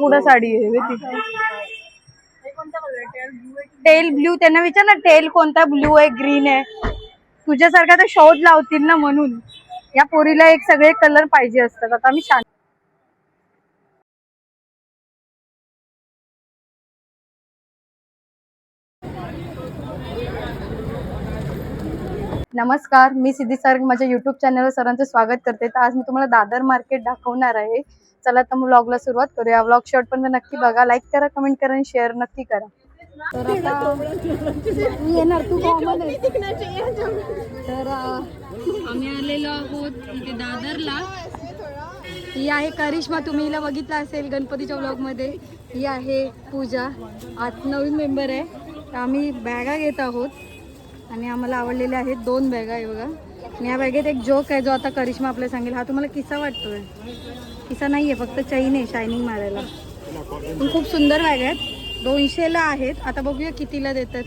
पुढं साडी आहे बघ ती. टेल ब्ल्यू त्यांना विचार ना टेल कोणता ब्ल्यू आहे ग्रीन आहे? तुझ्यासारखा तर शोध लावतील ना म्हणून. या पोरीला एक सगळे कलर पाहिजे असतात. आता मी शांत नमस्कार मी सिद्धी सर माझ्या युट्यूब चॅनलवर सरांचं स्वागत करते. तर आज मी तुम्हाला दादर मार्केट दाखवणार आहे. चला तर ब्लॉगला सुरुवात करूया. व्लॉग पण नक्की बघा. लाईक करा कमेंट करा आणि शेअर नक्की करा. तर आता मी येणार. तू कॉमन तर आम्ही आलेलो आहोत इथे दादरला. ही आहे करिश्मा. तुम्ही हिला बघितलं असेल गणपतीच्या व्लॉगमध्ये ही आहे पूजा. आत नवीन मेंबर आहे. तर आम्ही बॅगा घेत आहोत. आणि आम्हाला आवडलेले आहेत दोन बॅगा आहे बघा. आणि या बॅगेत एक जोक आहे जो आता करिश्मा आपल्याला सांगेल. हा तुम्हाला किस्सा वाटतोय. किस्सा नाही आहे फक्त चैन आहे शायनिंग मारायला. पण खूप सुंदर बॅग आहेत. दोनशेला आहेत. आता बघूया कितीला देतात.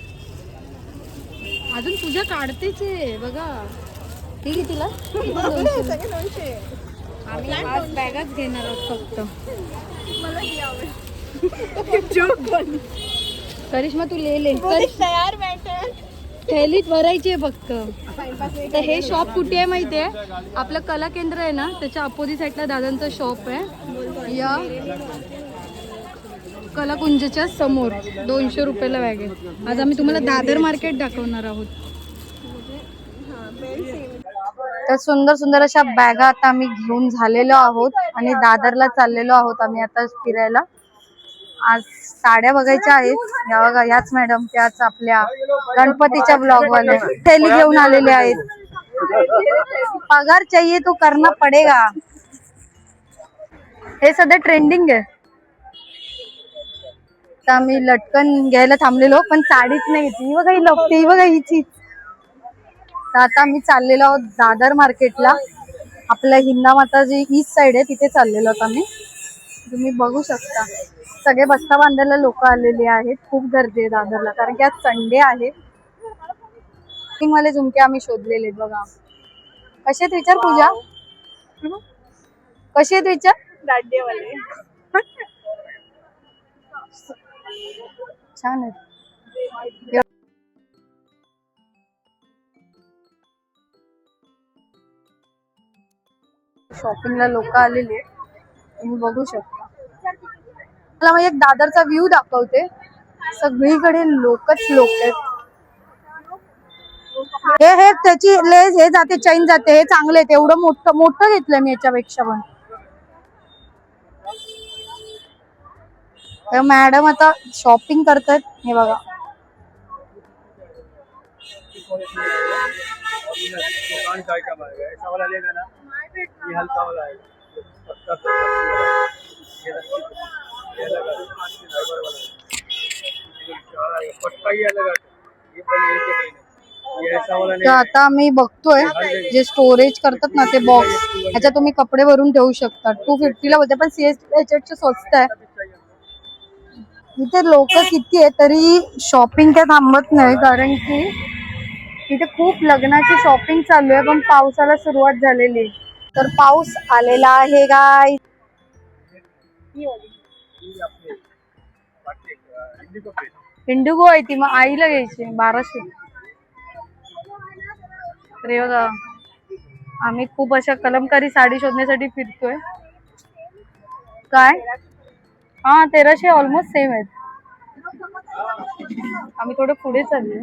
अजून पूजा काढतेच आहे बघा. ही ही दोनशेला. आम्ही पाच बॅगाच घेणार आहोत फक्त. करिश्मा तू ले ले. तयार बॅटर. थैलीत भरायची आहे फक्त. तर हे शॉप कुठे आहे माहिती आहे? आपलं कला केंद्र आहे ना त्याच्या अपोजिट साईडला दादांचं शॉप आहे. या कलाकुंजच्या समोर दोनशे रुपयाला बॅग आहे. आज आम्ही तुम्हाला दादर मार्केट दाखवणार आहोत. तर सुंदर सुंदर अशा बॅगा आता आम्ही घेऊन झालेलो आहोत आणि दादरला चाललेलो आहोत आम्ही आता फिरायला. आज साड्या बघायच्या आहेत. या बघा याच मॅडम त्याच आपल्या गणपतीच्या ब्लॉग वाले थैली घेऊन आलेले आहेत. पगार चाहिए तो करना पडेगा. हे सध्या ट्रेंडिंग आहे. तर आम्ही लटकन घ्यायला थांबलेलो पण साडीच नाही ती बघा ही लपते ही बघा हिची. तर आता आम्ही चाललेलो आहोत दादर मार्केटला आपल्या हिंदा माता जी ईस्ट साइड आहे तिथे चाललेलो आहोत आम्ही. तुम्ही बघू शकता. सगळे बस्ता बांधायला लोक आलेले आहेत. खूप गर्दी आहे दादरला कारण की आज संडे आहे. वाले झुमके आम्ही शोधलेले बघा. कसे आहेत विचार पूजा? कसे आहेत विचार? छान आहेत. शॉपिंगला लोक आलेले आहेत. तुम्ही बघू शकता. मला एक दादरचा व्ह्यू दाखवते. सगळीकडे लोकच लोक आहेत. हे हे त्याची लेस हे जाते चैन जाते हे चांगले आहेत एवढं मोठं मोठं घेतलं मी याच्यापेक्षा पण. मॅडम आता शॉपिंग करतायत. हे बघा. तर आता आम्ही बघतोय जे स्टोरेज करतात ना ते बॉक्स ह्याच्यात तुम्ही कपडे भरून ठेवू शकता. टू फिफ्टीला होते पण सीएसटी स्वस्त आहे. इथे लोक किती आहे तरी शॉपिंग काय थांबत नाही कारण की इथे खूप लग्नाची शॉपिंग चालू आहे पण पावसाला सुरुवात झालेली आहे. तर पाऊस आलेला आहे गाय इंडिगो आहे ती मग आईला घ्यायची बाराशे. अरे बघा आम्ही खूप अशा कलमकारी साडी शोधण्यासाठी फिरतोय. काय? हा तेराशे ऑलमोस्ट सेम आहेत. आम्ही थोडं पुढे चालले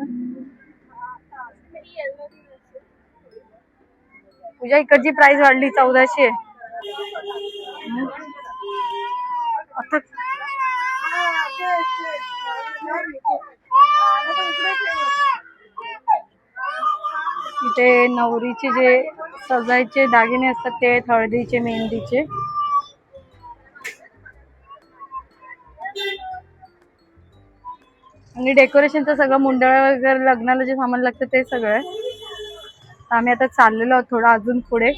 तुझ्या इकडची प्राइस वाढली चौदाशे. इथे नवरीचे जे सजायचे दागिने असतात ते आहेत हळदीचे मेहंदीचे. आणि डेकोरेशनचं सगळं मुंडळ वगैरे लग्नाला जे सामान लागतं ते सगळं आम्ही आता चाललेलो आहोत थोडं अजून पुढे.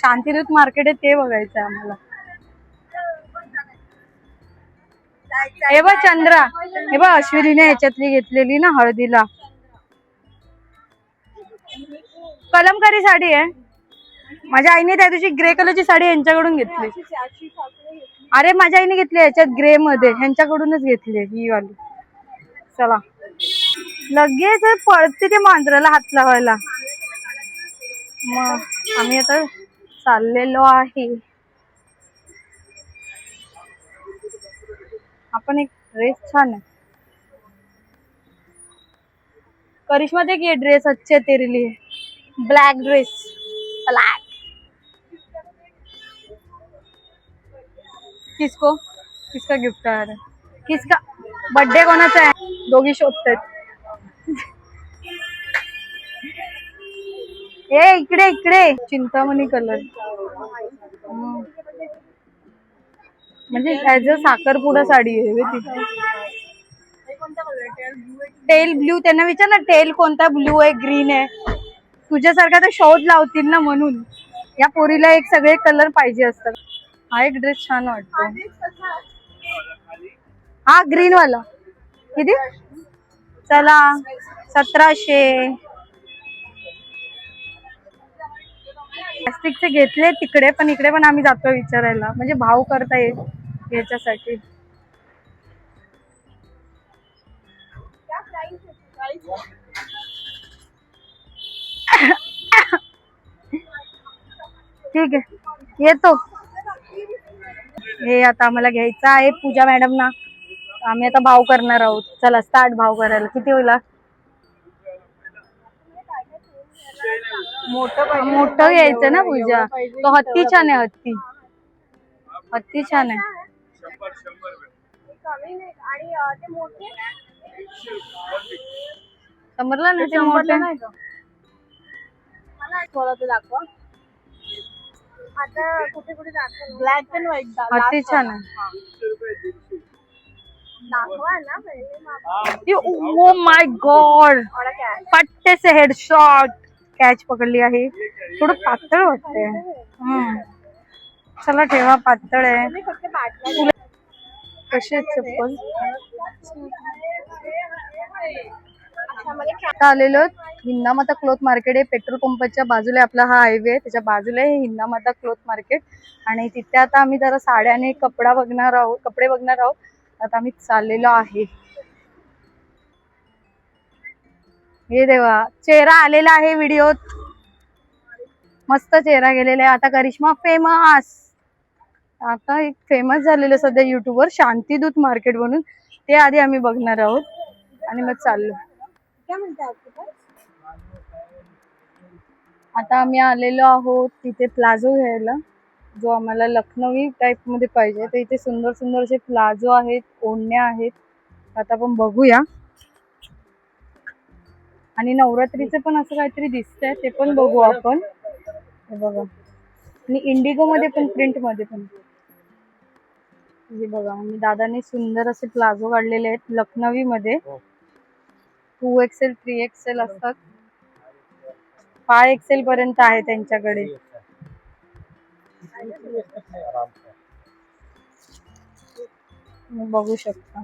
शांतीदूत मार्केट आहे ते बघायचं आहे आम्हाला. हे बघ चंद्रा. हे बघ अश्विनीने याच्यातली घेतलेली ना हळदीला. कलमकारी साडी आहे. माझ्या आईने त्या दिवशी ग्रे कलरची साडी यांच्याकडून घेतली. अरे माझ्या आईने घेतली याच्यात ग्रे मध्ये. ह्यांच्याकडूनच घेतली ही वाली. चला. लगेच पळते ते मांजराला हात लावायला. मग आम्ही आता चाललेलो आहे. आपण एक ड्रेस छान आहे. करिश्मा देख ये ड्रेस अच्छे तेरे लिए. ब्लैक ड्रेस ब्लैक किसको? किसका गिफ्ट है? किसका? बर्थडे कोणाचा आहे? दोघी शोधतात ए इकडे इकडे. चिंतामणी कलर म्हणजे ऍज अ साखरपुडा साडी आहे ती ब्लू टेल ब्ल्यू त्यांना विचार ना टेल कोणता ब्ल्यू आहे ग्रीन आहे? तुझ्यासारखा तर शोध लावतील ना म्हणून. या पोरीला एक सगळे कलर पाहिजे असतात. हा एक ड्रेस छान वाटतो. हा ग्रीन वाला. किती? चला सतराशे. प्लास्टिकचे घेतले तिकडे पण इकडे पण आम्ही जातो विचारायला. म्हणजे भाव करता येईल याच्यासाठी. ठीक आहे. येतो. हे आता आम्हाला घ्यायचं आहे पूजा मॅडम ना आम्ही आता भाव करणार आहोत. चला स्टार्ट भाव करायला. किती होईल मोठं मोठं घ्यायचं ना पूजा. तो हत्ती छान आहे हत्ती. हत्ती छान आहे. शंभर शंभर रुपये कमी नाही आणि अं, ते मोठे समजलं ना ते मोठे? नाही का मला थोडं ते दाखवा. आता कुठे कुठे दाखवा ब्लॅक अँड व्हाईट हत्ती छान आहे. दाखवा ना ओ माय गॉड पट्टे से हेडशॉट कॅच पकडली आहे. थोडं पातळ वाटतंय. हम्म. चला ठेवा पातळ आहे. कशी आहेत चप्पल? आलेलं आता आलेलो हिंदामाता क्लोथ मार्केट. आहे पेट्रोल पंपाच्या बाजूला आपला हा हायवे. आहे त्याच्या बाजूला आहे हिंदामाता क्लोथ मार्केट. आणि तिथे आता आम्ही जरा साड्या आणि कपडा बघणार आहोत कपडे बघणार आहोत. आता आम्ही चाललेलो आहे. हे देवा चेहरा आलेला आहे व्हिडिओत मस्त चेहरा गेलेला आहे. आता करिश्मा फेमस आता एक फेमस झालेलं सध्या युट्यूबवर शांतीदूत मार्केट म्हणून ते आधी आम्ही बघणार आहोत. आणि मग चाललो. आता आम्ही आलेलो आहोत तिथे प्लाझो घ्यायला. जो आम्हाला लखनवी टाईपमध्ये पाहिजे. तर इथे सुंदर सुंदर असे प्लाझो आहेत ओढण्या आहेत. आता आपण बघूया. आणि नवरात्रीचं पण असं काहीतरी दिसतंय ते पण बघू आपण. हे बघा. आणि इंडिगो मध्ये पण प्रिंटमध्ये पण. हे बघा आणि दादाने सुंदर असे प्लाझो काढलेले आहेत लखनवी मध्ये टू एक्सेल थ्री एक्सेल असतात. फाय एक्सेल पर्यंत आहे त्यांच्याकडे. बघू शकता.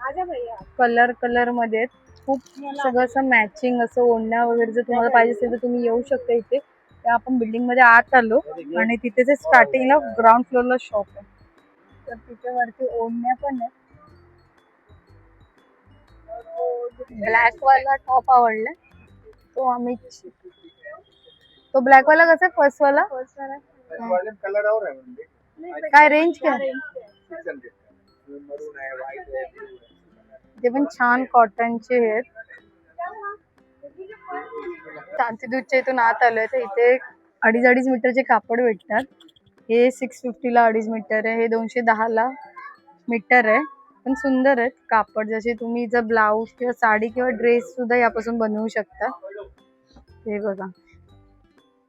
आजा भैया. कलर कलरमध्ये. खूप सगळं असं मॅचिंग असं ओढण्या वगैरे जर तुम्हाला पाहिजे असेल तर तुम्ही येऊ शकता इथे. ते आपण बिल्डिंगमध्ये आत आलो आणि तिथे जे स्टार्टिंगला ग्राउंड फ्लोअरला शॉप आहे. तर तिथे वरती ओढण्या पण आहेत. ब्लॅक वाला टॉप आवडलाय तो आम्ही तो ब्लॅक वाला कसा आहे? फर्स्ट वाला? कलर और काय रेंज काय. ते पण छान कॉटनचे आहेत. शांतीदूतच्या इथून आत आलोय तर इथे अडीच अडीच मीटरचे कापड भेटतात. हे सिक्स फिफ्टीला अडीच मीटर आहे हे दोनशे दहाला मीटर आहे. पण सुंदर आहेत कापड जसे तुम्ही जर ब्लाऊज किंवा साडी किंवा ड्रेस सुद्धा यापासून बनवू शकता. हे बघा.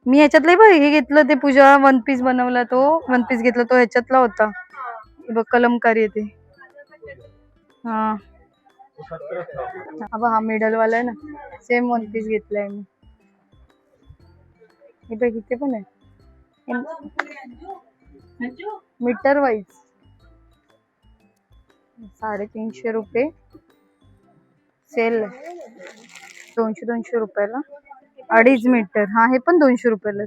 मी ह्याच्यातलं बघ हे घेतलं ते पूजा वन पीस बनवला तो वन पीस घेतला तो ह्याच्यातला होता. बघ कलमकारी ते. हा. हा हा मिडल वाला आहे ना. सेम वन पीस घेतलाय मी. हे बघ इथे पण आहे. मीटर वाईज साडेतीनशे रुपये. सेल दोनशे दोनशे रुपयाला. अडीच मीटर. हा हे पण दोनशे रुपयाला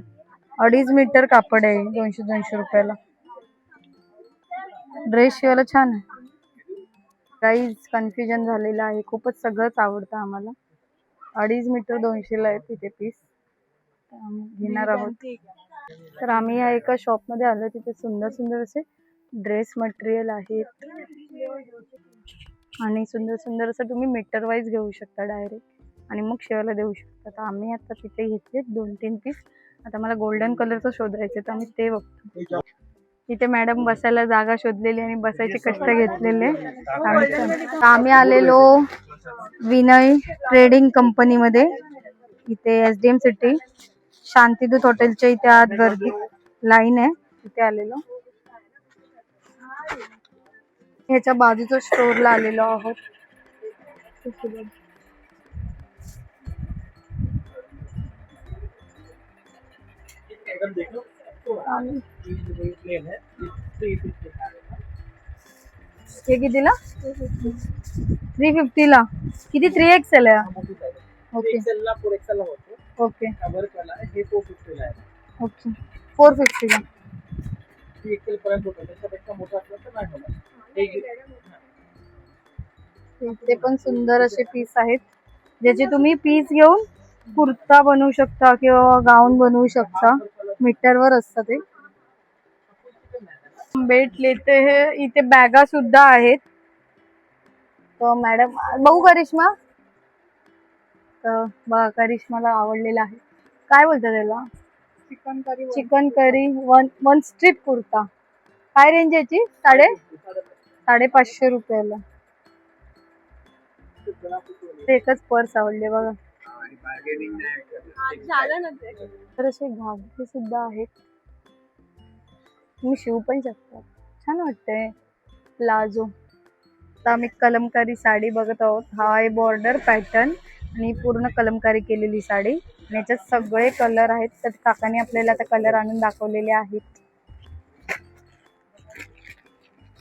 अडीच मीटर कापड आहे दोनशे दोनशे रुपयाला. ड्रेस शिवायला छान आहे. काहीच कन्फ्युजन झालेलं आहे. खूपच सगळंच आवडतं आम्हाला. अडीच मीटर दोनशेला आहे तिथे पीस घेणार आहोत. तर आम्ही या एका शॉपमध्ये आलो. तिथे सुंदर सुंदर असे ड्रेस मटेरियल आहेत. आणि सुंदर सुंदर असं तुम्ही मीटर वाईज घेऊ शकता डायरेक्ट आणि मग शेवाला देऊ शकतो. तर आम्ही आता तिथे घेतले दोन तीन पीस आता मला गोल्डन कलरचं शोधायचं तर आम्ही ते बघतो. इथे मॅडम बसायला जागा शोधलेली आणि बसायचे कष्ट घेतलेले. आणि आम्ही आलेलो विनय ट्रेडिंग कंपनीमध्ये इथे S D M city Shantidoot हॉटेलच्या इथे आत गर्दी लाईन आहे. तिथे आलेलो. ह्याच्या बाजूच्या स्टोरला आलेलो आहोत. देख तो प्लेन है। थ्री फिफ्टी हे कितीला थ्री फिफ्टीला किती थ्री एक्सेल आहे ओके। फोर होतो ओके। हे फोर फिफ्टी ला आहे ओके। फोर फिफ्टीला थ्री एक्सेल पर्यंत होतो त्याच्यापेक्षा मोठा असला तर नाही होणार एक ते पण सुंदर असे पीस आहेत ज्याचे तुम्ही पीस घेऊन कुर्ता बनवू शकता किंवा गाऊन बनवू शकता. मीटरवर असतं ते. बेट लेते हे. इथे बॅगा सुद्धा आहेत. तर मॅडम बघू करिश्मा. तर बघा करिश्माला आवडलेला आहे. काय बोलतात त्याला? Chicken curry chicken curry one one strip kurta. काय रेंज याची? साडे साडेपाचशे रुपयाला. एकच पर्स आवडले बघा. झालं ना ते. तर असे घागरे सुद्धा आहेत. तुम्ही शिवू पण शकता. छान वाटतंय. प्लाझो. आता आम्ही कलमकारी साडी बघत आहोत. हा आहे बॉर्डर पॅटर्न आणि पूर्ण कलमकारी केलेली साडी. आणि याच्यात सगळे कलर आहेत. तर काकाने आपल्याला आता कलर आणून दाखवलेले आहेत.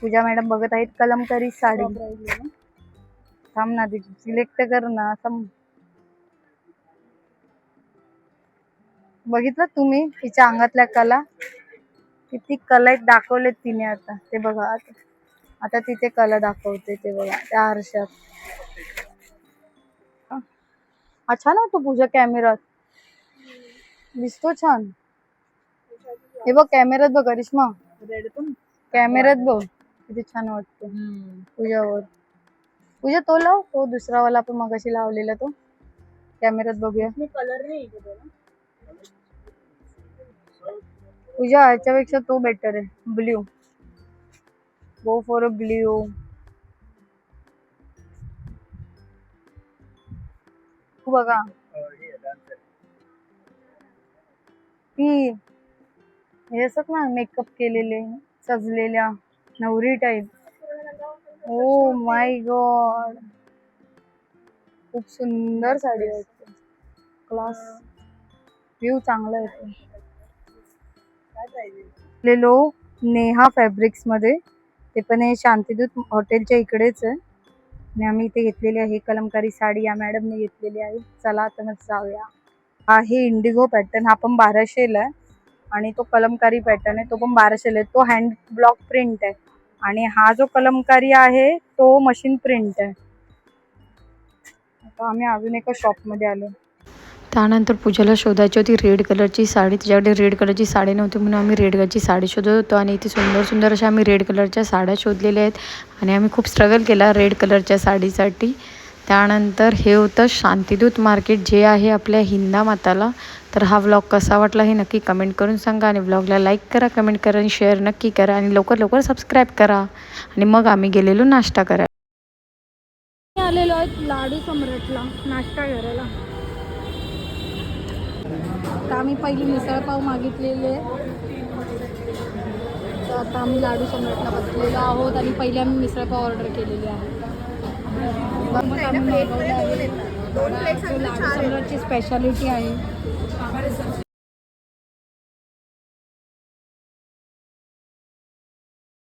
पूजा मॅडम बघत आहेत कलमकारी साडी. थांब ना सिलेक्ट कर ना. असं बघितलं तुम्ही तिच्या अंगातल्या कला? किती कला आहेत दाखवलेत तिने आता. ते बघा आता. आता तिथे कला दाखवते ते बघा त्या आरशात. हा. छान वाटतो पूजा कॅमेरात दिसतो छान. हे बघ कॅमेरात बघ करिश्मा. कॅमेरात कॅमेऱ्यात बघ किती छान वाटतो. पूजावर. पूजा तो लाव. तो दुसरा वाला आपण मगाशी लावलेला तो. कॅमेऱ्यात बघूया. कलर नाही तुझ्या ह्याच्यापेक्षा तो बेटर आहे. Blue go for a blue बघा. ती हे असत ना मेकअप केलेले सजलेल्या नवरी टाईप ओ माय गॉड खूप सुंदर साडी वाटते क्लास व्ह्यू चांगला येतो लेलो नेहा फॅब्रिक्समध्ये ते पण हे शांतीदूत हॉटेलच्या इकडेच आहे. आणि आम्ही इथे घेतलेली आहे कलमकारी साडी. या मॅडमने घेतलेली आहे. चला आता मग जाऊया. हा हे इंडिगो पॅटर्न हा पण बाराशेला आहे. आणि तो कलमकारी पॅटर्न आहे. तो पण बाराशेला आहे. तो हँड ब्लॉक प्रिंट आहे. आणि हा जो कलमकारी आहे तो मशीन प्रिंट आहे. आता आम्ही अजून एका शॉपमध्ये आलो. त्यानंतर पूजाला शोधायची होती रेड कलरची साडी. तिच्याकडे रेड कलरची साडी नव्हती म्हणून आम्ही रेड कलरची साडी शोधत होतो आणि इथे सुंदर सुंदर अशा आम्ही रेड कलरच्या साड्या शोधलेल्या आहेत आणि आम्ही खूप स्ट्रगल केला रेड कलरच्या साडीसाठी. त्यानंतर हे होतं शांतिदूत मार्केट जे आहे आपल्या हिंदा माताला. तर हा व्लॉग कसा वाटला हे नक्की कमेंट करून सांगा आणि व्लॉगला लाईक करा कमेंट करा आणि शेअर नक्की करा आणि लवकर लवकर सबस्क्राईब करा. आणि मग आम्ही गेलेलो नाश्ता करायला. आलेलो आहेत लाडू सम्राटला नाश्ता करायला तर आम्ही पहिली मिसळपाव मागितलेले तर आता आम्ही लाडू सम्राटला बसलेलो आहोत आणि पहिले आम्ही मिसळपाव ऑर्डर केलेली आहे. लाडू सम्राटची स्पेशालिटी आहे.